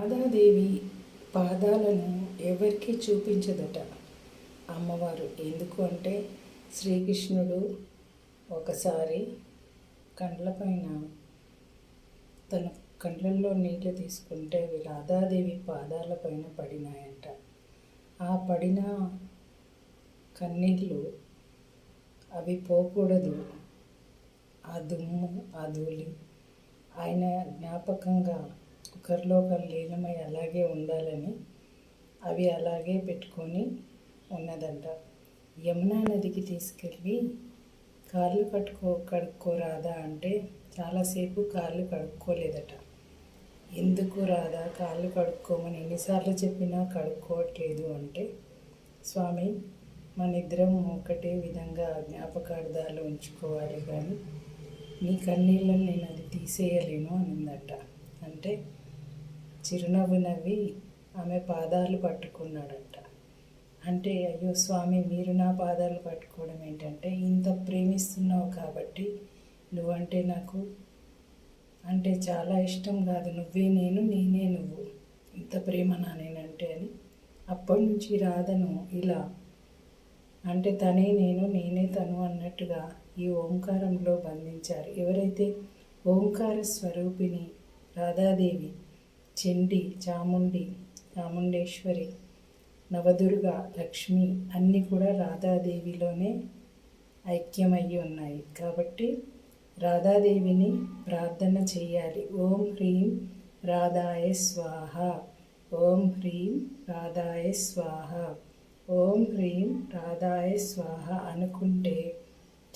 రాధాదేవి పాదాలను ఎవరికీ చూపించదట. అమ్మవారు ఎందుకు అంటే శ్రీకృష్ణుడు ఒకసారి కండ్లపైన తన కండ్లల్లో నీళ్ళు తీసుకుంటే రాధాదేవి పాదాలపైన పడినాయంట. ఆ పడిన కన్నీళ్ళు అవి పోకూడదు. ఆ దుమ్ము ఆ ధూళి ఆయన జ్ఞాపకంగా ఒకరిలో ఒకరు లీనమై అలాగే ఉండాలని అవి అలాగే పెట్టుకొని ఉన్నదంట. యమునా నదికి తీసుకెళ్ళి కాళ్ళు కట్టుకో కడుక్కోరాదా అంటే చాలాసేపు కాళ్ళు కడుక్కోలేదట. ఎందుకు రాదా? కాళ్ళు కడుక్కోమని ఎన్నిసార్లు చెప్పినా కడుక్కోవట్లేదు అంటే స్వామి మన ఇద్దరం ఒకటే విధంగా జ్ఞాపకార్థాలు ఉంచుకోవాలి కానీ నీ కన్నీళ్ళని నేను అది తీసేయలేను అనిందట. అంటే చిరునవ్వు నవ్వి ఆమె పాదాలు పట్టుకున్నాడట. అంటే అయ్యో స్వామి మీరు నా పాదాలు పట్టుకోవడం ఏంటంటే ఇంత ప్రేమిస్తున్నావు కాబట్టి నువ్వంటే నాకు అంటే చాలా ఇష్టం కాదు. నువ్వే నేను నేనే నువ్వు. ఇంత ప్రేమ నా నేనంటే అని అప్పటి నుంచి రాధను ఇలా అంటే తనే నేను నేనే తను అన్నట్టుగా ఈ ఓంకారంలో బంధించారు. ఎవరైతే ఓంకార స్వరూపిణి రాధాదేవి చెండి చాముండి చాముండేశ్వరి నవదుర్గ లక్ష్మి అన్నీ కూడా రాధాదేవిలోనే ఐక్యమయ్యి ఉన్నాయి. కాబట్టి రాధాదేవిని ప్రార్థన చేయాలి. ఓం హ్రీం రాధాయ స్వాహ. ఓం హ్రీం రాధాయ స్వాహ. ఓం హ్రీం రాధాయ స్వాహ అనుకుంటే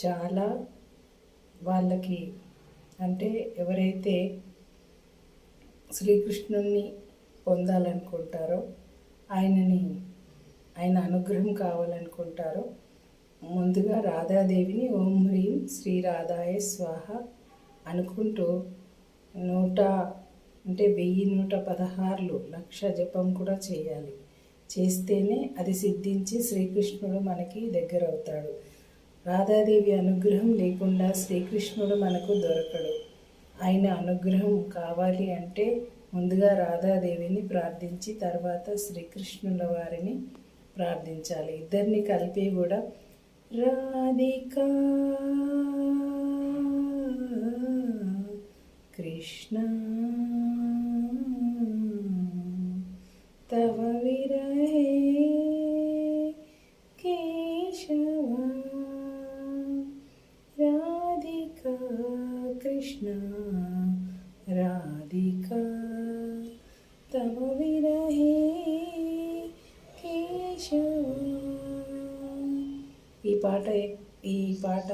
చాలా వాళ్ళకి అంటే ఎవరైతే శ్రీకృష్ణుణ్ణి పొందాలనుకుంటారో ఆయనని ఆయన అనుగ్రహం కావాలనుకుంటారో ముందుగా రాధాదేవిని ఓం హ్రీం శ్రీ రాధాయ స్వాహ అనుకుంటూ నూట అంటే వెయ్యి నూట పదహారులు లక్ష జపం కూడా చేయాలి. చేస్తేనే అది సిద్ధించి శ్రీకృష్ణుడు మనకి దగ్గర అవుతాడు రాధాదేవి అనుగ్రహం లేకుండా శ్రీకృష్ణుడు మనకు దొరకడు. ఆయన అనుగ్రహం కావాలి అంటే ముందుగా రాధాదేవిని ప్రార్థించి తర్వాత శ్రీకృష్ణుల వారిని ప్రార్థించాలి. ఇద్దరిని కలిపి కూడా రాధికా కృష్ణ తవ విరహే కేశవ రాధికా కృష్ణ ఈ పాట ఈ పాట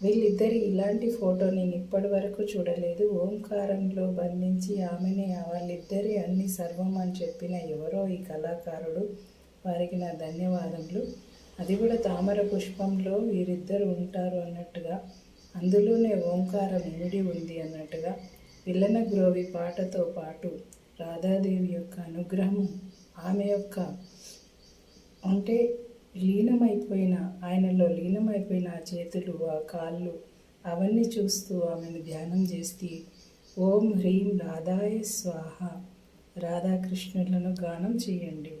వీళ్ళిద్దరి ఇలాంటి ఫోటో నేను ఇప్పటి వరకు చూడలేదు. ఓంకారంలో బంధించి ఆమెని వాళ్ళిద్దరి అన్ని సర్వం అని చెప్పిన ఎవరో ఈ కళాకారుడు? వారికి నా ధన్యవాదములు. అది కూడా తామర పుష్పంలో వీరిద్దరు ఉంటారు అన్నట్టుగా అందులోనే ఓంకారం ఇమిడి ఉంది అన్నట్టుగా. పిల్లన గ్రోవి పాటతో పాటు రాధాదేవి యొక్క అనుగ్రహం ఆమె యొక్క అంటే లీనమైపోయిన ఆయనలో లీనమైపోయిన ఆ చేతులు ఆ కాళ్ళు అవన్నీ చూస్తూ ఆమెను ధ్యానం చేస్తూ ఓం హ్రీం రాధాయ స్వాహ. రాధాకృష్ణులను గానం చేయండి.